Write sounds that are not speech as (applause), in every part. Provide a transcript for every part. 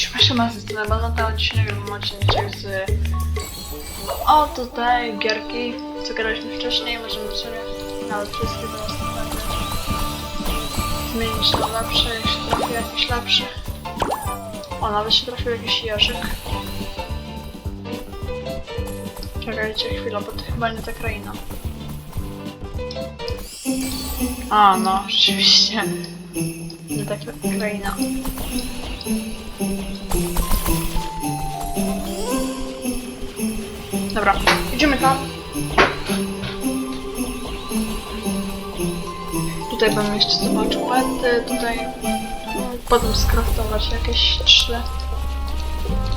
Siema, z strony Balota, dzisiaj nagrywam odcinek z... O, tutaj gierki, co graliśmy wcześniej, możemy sobie nawet wszystkie następnego zmienić na lepsze, jeśli trafi jakiś lepszy. O, nawet się trafił jakiś jeżyk. Czekajcie chwilę, bo to chyba nie ta kraina. A, no, rzeczywiście. Nie ta kraina. Dobra, idziemy tam. Tutaj bym jeszcze zobaczył pety, tutaj potem skraftować jakieś trzy.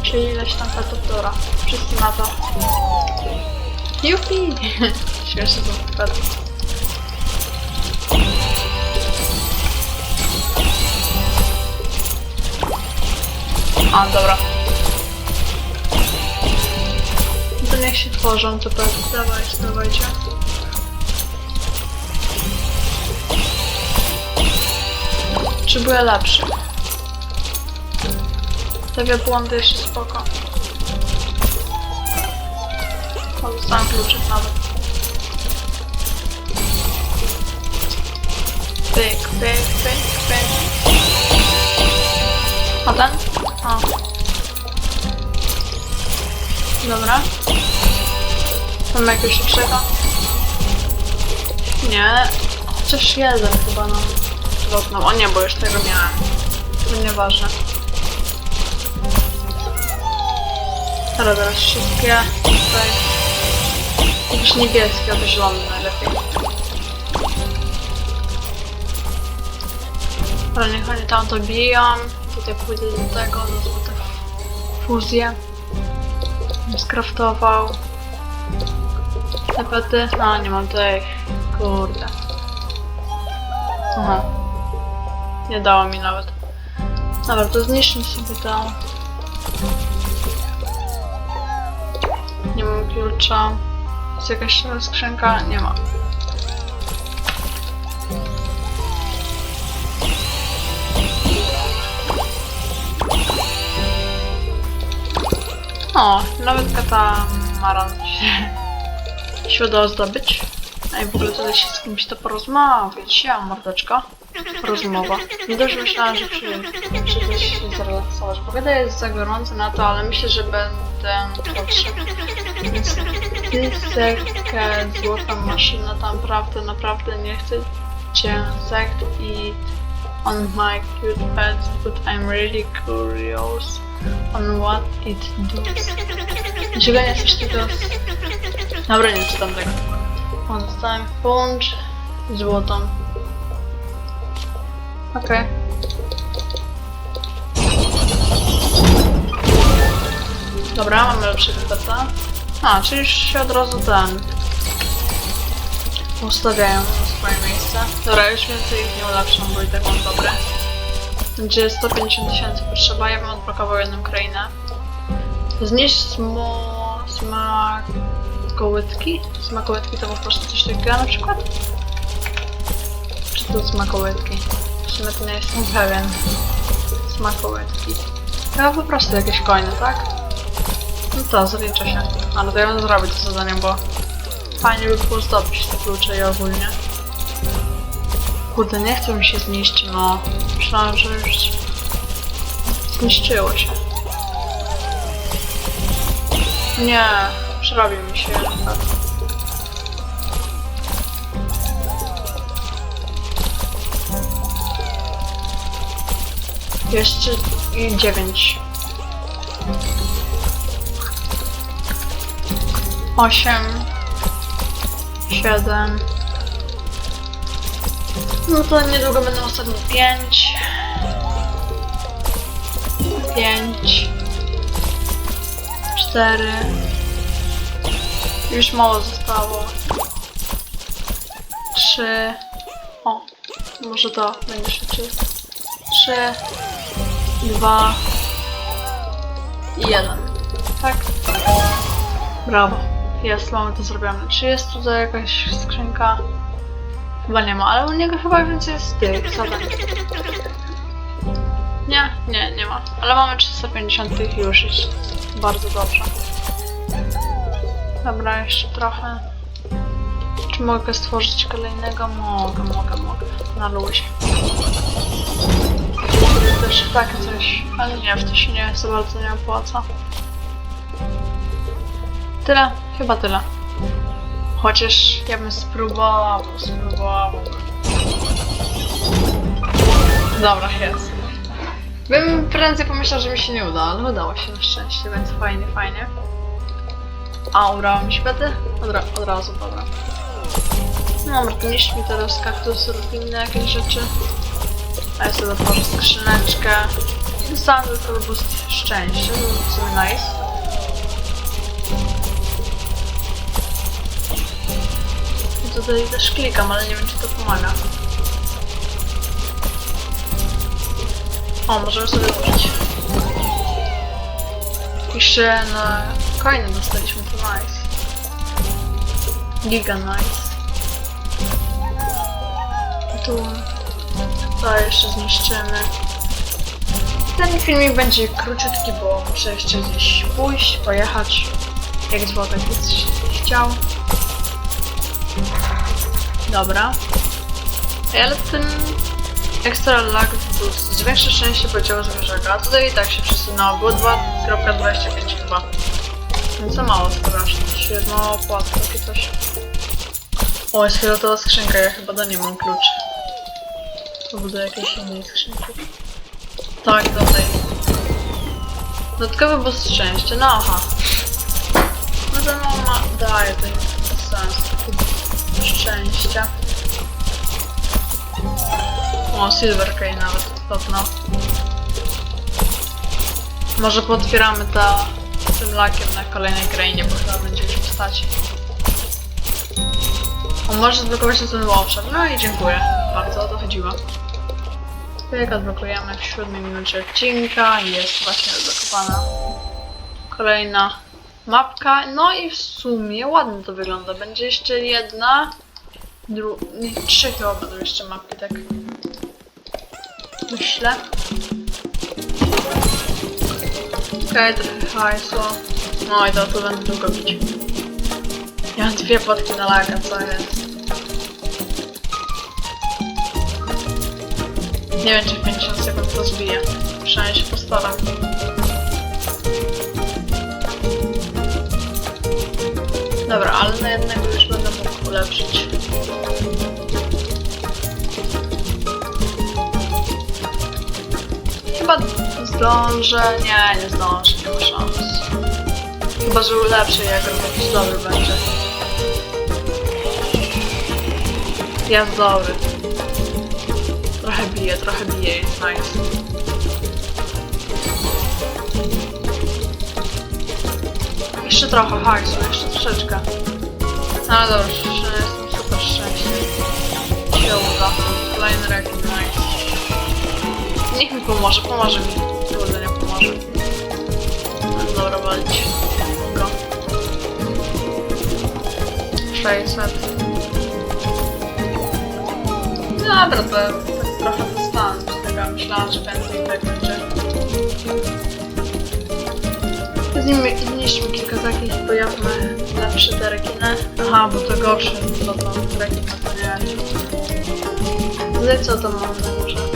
Czyli ileś tam petów, dobra. Wszyscy na to. Jupi! (laughs) Śmieszne są pety. A, dobra. Niech się tworzą te pety. Dawajcie, dawajcie. Potrzebuję lepszy. Te wielbłądy jeszcze spoko. O, dostałem kluczyk nawet. Pyk, pyk, pyk, pyk. A ten? O. Dobra. Mam jakiegoś lepszego? Nie. Chociaż jeden chyba nam dropnął. O nie, bo już tego miałem. To nieważne. Dobra, teraz wszystkie tutaj. Jakieś niebieskie albo zielone najlepiej. Ale niech oni tam to biją. Tutaj pójdę do tego, do złote fuzję. Skraftował. Pety? A, nie mam tych. Kurde. Aha. Nie dało mi nawet. Dobra, to zniszczmy sobie to. Nie mam klucza. Jest jakaś skrzynka? Nie ma. O, nawet katamaran się, się udało zdobyć. A i w ogóle tutaj się z kimś to porozmawiać. Ja, mordeczka. Rozmowa. Nie dość myślałam, że przyjdę się zrelaksować. Pogoda jest za gorąca na to, ale myślę, że będę potrzebny. Więc tysekę złota maszyna tam naprawdę, naprawdę nie chcę cię sekt i on my cute pets, but I'm really curious on what it does. Dźwiganie coś tego... Dobra, nie czytam tego. On dostałem punch złotą. Okej. Dobra, mamy lepszego peta. A, czyli już się od razu ten... Ustawiają na swoje miejsce. Dobra, już więcej ich nie ulepszam, bo i tak mam dobre. Będzie 150 tysięcy potrzeba, ja bym odblokował jedną krainę. Znieść smo... smakołytki? Smakołytki to po prostu coś takiego na przykład? Czy to smakołytki? W sumie to nie jestem pewien. Smakołytki. Chyba po prostu jakieś coiny, tak? No to, zaliczę się. Ale to ja bym zrobić to zadanie, bo fajnie by było zdobyć te klucze i ogólnie. Kurde, nie chcę mi się zniszczyć, no. Myślałam, że już zniszczyło się. Nie, przerobił mi się. Jeszcze dziewięć. Osiem. Siedem. No to niedługo będą ostatnie pięć. Pięć. Cztery. Już mało zostało. Trzy. O, może to będzie szybciej. Trzy. Dwa. Jeden. Tak? Brawo. Jest, mamy to zrobione. Czy jest tutaj jakaś skrzynka? Chyba nie ma, ale u niego chyba więcej jest tych zadań. Nie, nie, nie ma. Ale mamy 350 tych już jest bardzo dobrze. Dobra, jeszcze trochę. Czy mogę stworzyć kolejnego? Mogę, mogę, mogę. Na luzie. Też takie coś, ale nie, w to się nie za bardzo nie opłaca. Tyle? Chyba tyle. Chociaż ja bym spróbował, spróbował. Dobra, jest. Bym prędzej pomyślał, że mi się nie uda, ale udało się na szczęście, więc fajnie, fajnie. A, się bety? Od, ra od razu, dobra. No, niszcz mi teraz kaktus, rób inne jakieś rzeczy. A ja sobie otworzę skrzyneczkę. Dostałem tylko boost szczęścia, to w sumie nice. I tutaj też klikam, ale nie wiem czy to pomaga. O, możemy sobie użyć. Jeszcze na coiny dostaliśmy, to nice. Giga nice. Tu to jeszcze zniszczymy. Ten filmik będzie króciutki, bo muszę jeszcze gdzieś pójść, pojechać. Jak złotek chciał. Dobra. Ale ten Extra lag zwiększa szczęście podziału zwierzaka. A tutaj i tak się przesunęło. Było 2.25 chyba. No za mało strasznie. Świetna opłata, takie coś. O, jest fioletowa skrzynka, ja chyba do niej mam klucz. To do jakiejś innej skrzynki. Tak, do tej. Dodatkowy boost szczęścia, no aha. No to no, ma, daje to im sens. Szczęścia. O, Silver Key nawet podobno. Może potwieramy ta tym lakiem na kolejnej krainie, bo chyba będzie już w postaci. O, może zblokować się ten obszar. No i dziękuję. Bardzo o to chodziło. Jak odblokujemy w siódmej minucie odcinka jest właśnie odblokowana kolejna mapka. No i w sumie ładnie to wygląda. Będzie jeszcze jedna, dru... nie, trzy chyba będą jeszcze mapki, tak myślę. Okej, trochę hajsu. No i to tu będę długo bić. Ja mam dwie płatki na laga, co jest? Nie wiem, czy w 50 sekund to zbiję. Przynajmniej się postaram. Dobra, ale na jednego już będę mógł ulepszyć. Zdążę. Nie, nie zdążę, nie ma szans. Chyba, że ulepszę jak on jakiś dobry będzie. Jest dobry. Trochę bije, trochę bije, nice. Jeszcze trochę hajsu, jeszcze troszeczkę. No ale dobrze, jeszcze jestem super szczęśliwy. Się uda. Kolejny rekin, nice. Niech mi pomoże, pomoże mi. Ale Dobra, walić. Go. 600. Dobra, to tak trochę dostanę z tego. Myślałam, że więcej tak będzie. Zniszczmy kilka takich, pojawmy lepsze te rekiny. Aha, bo to gorsze, to to rekiny to nie. Tutaj co tam mamy na górze?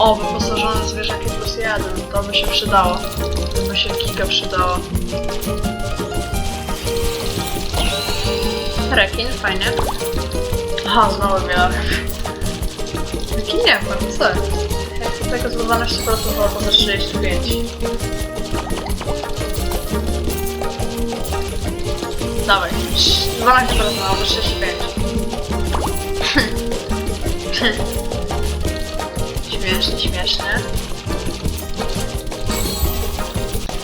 O, wyposażone zwierzaki plus jeden, to by się przydało. To by się giga przydało. Rekin, fajnie. Aha, znowu wieloryb. Jaki nie wiem, co? Jak tego z 12% albo za 35. Dawaj, 12% albo 65. Śmiesznie, śmiesznie.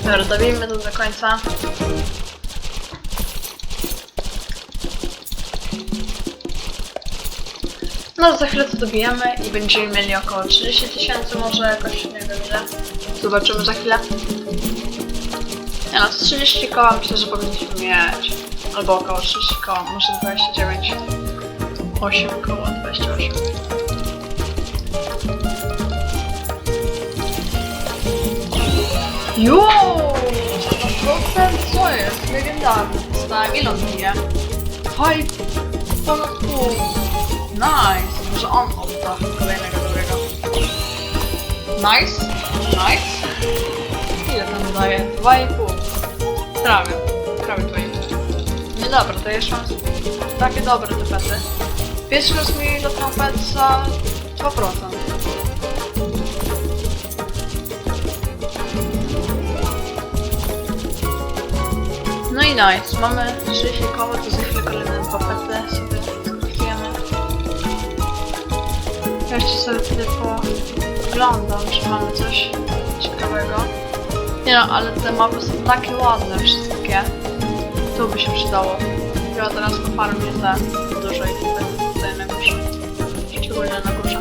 Dobra, dobijmy to do końca. No, za chwilę to dobijemy i będziemy mieli około 30 tysięcy, może jakoś, nie wiem ile. Zobaczymy za chwilę. Nie no, to 30 koła myślę, że powinniśmy mieć. Albo około 30 koła, może 29. 8 koła, 28. Jo! Procent co jest? Legendarny. Stałem ile on bije? Hype! Ponad pół. Nice! Może on odda kolejnego dobrego. Nice! Nice! Ile tam daje? 2,5. Prawie. Prawie 2,5. Nie dobra, to jeszcze mam takie dobre te pety. Pierwszy raz mi dostał pet za 2%. No i nice, mamy 30 koło, to za chwilę kolejne dwa pety sobie skraftujemy. Ja jeszcze sobie tutaj poglądam, czy mamy coś ciekawego. Nie no, ale te mapy są takie ładne wszystkie. Tu by się przydało. Ja teraz pofarmię te dużo i tutaj, tutaj na górze. Szczególnie na górze.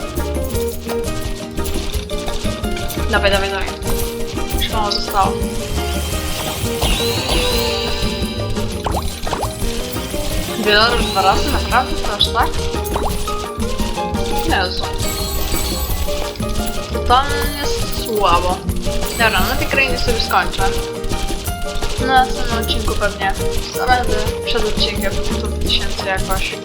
Dawaj, dawaj, dawaj. Już mało zostało. Już dwa razy, naprawdę? To aż tak? Jezu. To jest słabo. Dobra, na tej krainie sobie skończę. Na następnym odcinku pewnie będę przed odcinkiem 100 tysięcy jakoś.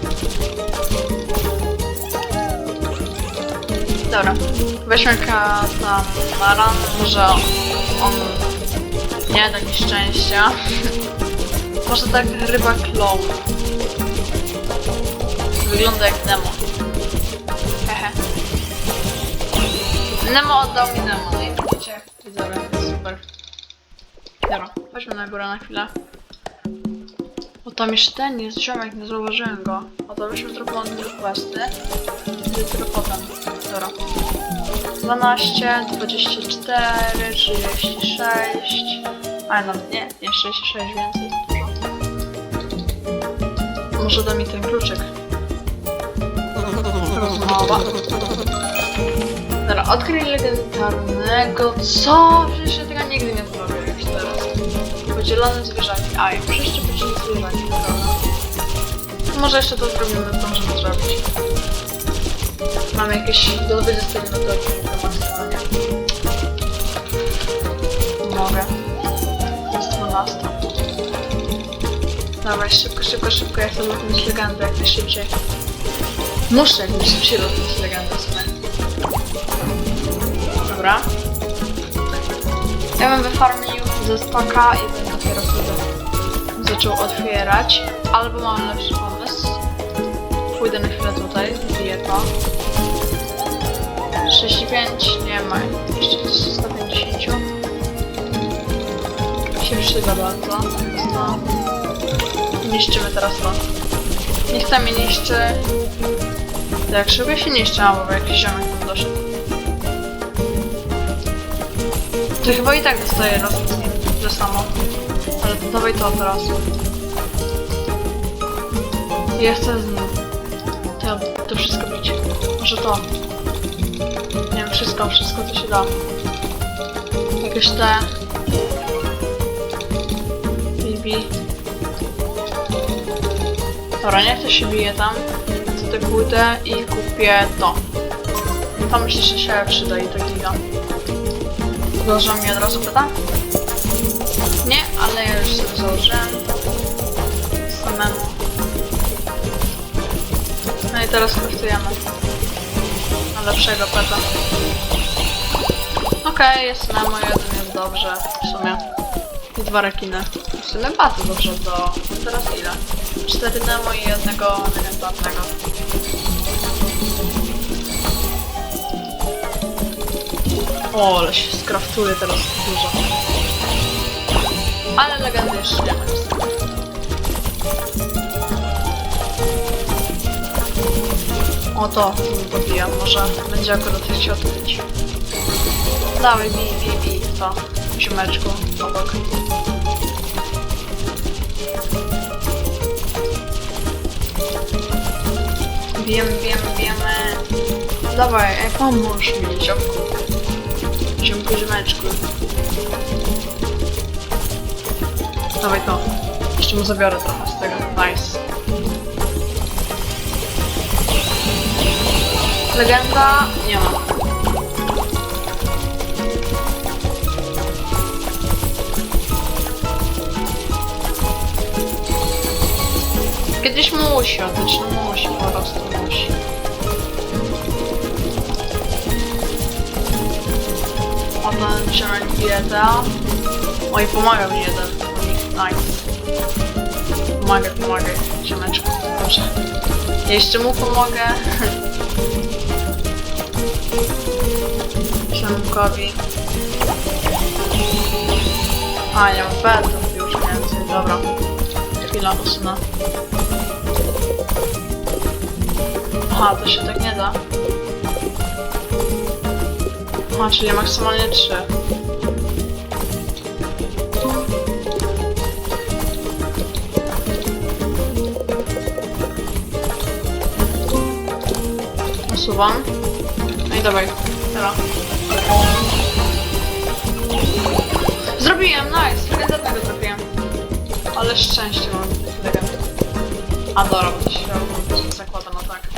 Dobra, weźmy tam Maran, może on nie da mi szczęścia. (laughs) Może tak ryba clown. Wygląda jak Nemo. Hehe. Nemo oddał mi Nemo, no i widzicie, widzowie, super. Dobra, chodźmy na górę na chwilę. O tam jeszcze ten jest ziomek, nie zauważyłem go. O to byśmy zrobili questy. I dopiero potem. Dobra. 12, 24, 36. A nawet nie, nie 66 więcej. Może da mi ten kluczyk. Rozmowa. Dobra, odkryj legendarnego. Co? Przecież ja tego nigdy nie zrobię już teraz. Podzielone zwierzaki. A, i przeszczepić zwierzaki, prawda? Może jeszcze to zrobimy, to możemy zrobić. Mam jakieś do 20 minut do maksymalnie. Mogę. Jest 12. Dawaj, szybko, szybko, szybko, ja chcę lotnić legendę jak najszybciej. Muszę jak najszybciej lotnić legendę sobie. Dobra. Ja bym wyfarmił ze bym dopiero sobie zaczął otwierać. Albo mam lepszy pomysł. Pójdę na chwilę tutaj, zbiję to. 35, nie ma, jeszcze 150. Się przyda bardzo. Niszczymy teraz to. Niech tam mnie niszczy. To Jak szybko się niszczy, a bo jakiś ziomek tam doszedł. To chyba i tak dostaje raz to samo. Ale to dawaj to teraz. Ja chcę z nim. To, to wszystko bić. Może to. Nie wiem, wszystko, wszystko co się da. Jakieś te... Bibi. Dobra, niech to się bije tam. Pójdę i kupię to. To myślę, że się przyda i to giga. Założą mi od razu pyta? Nie, ale ja już sobie założyłem. Samemu. No i teraz kosztujemy. Na lepszego peta. Okej, jest Nemo, jeden jest dobrze. W sumie. I dwa rekiny. Sumie bardzo dobrze do... Teraz ile? Cztery Nemo i jednego legendarnego. O, ale się skraftuje teraz dużo. Ale legendy jeszcze nie ma. O to, dobijam, może będzie akurat chciał być. Dawaj, bij, bij, bij, to, ziomeczku, obok. Bijemy, bijemy, bijemy. Dawaj, ej, pomóż mi, ziomku. Ziomku, ziomeczku. Dawaj to. Jeszcze mu zabiorę trochę z tego. Nice. Legenda? Nie ma. Kiedyś musi, odlicznie musi, po prostu musi. Potem wziąłem dietę. Oj, pomaga mi jeden. Nice. Pomagaj, pomagaj, ziomeczku. Ja jeszcze mu pomogę. (laughs) Ziomkowi. A, nie mam petów już więcej, dobra. Chwila, usunę. Aha, to się tak nie da. Aha, czyli maksymalnie 3. Usuwam. No i dawaj, teraz. Zrobiłem, nice, legendarnego zrobiłem. Ale szczęście mam legend. A to się zakłada na tak.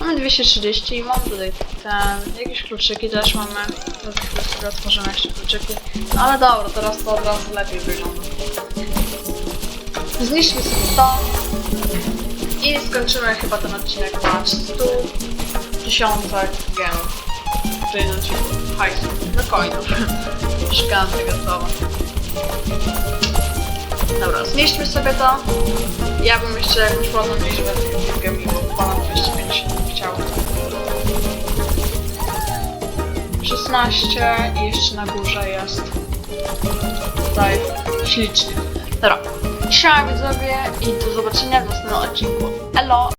Mamy 230 i mam tutaj ten, jakieś kluczyki też mamy. Chwilę sobie otworzymy jeszcze kluczyki. No ale dobra, teraz to od razu lepiej wygląda. Zniszczmy sobie to. I skończymy chyba ten odcinek na 100 tysiącach gemów. Czyli no ci hajsu, no coinów. Szukałam tego słowa. Dobra, zniszczmy sobie to. Ja bym jeszcze jakąś ładną liczbę tych gemików, ponad 250 chciał. 16 i jeszcze na górze jest tutaj ślicznie. Dobra, siema widzowie i do zobaczenia w następnym odcinku. Elo!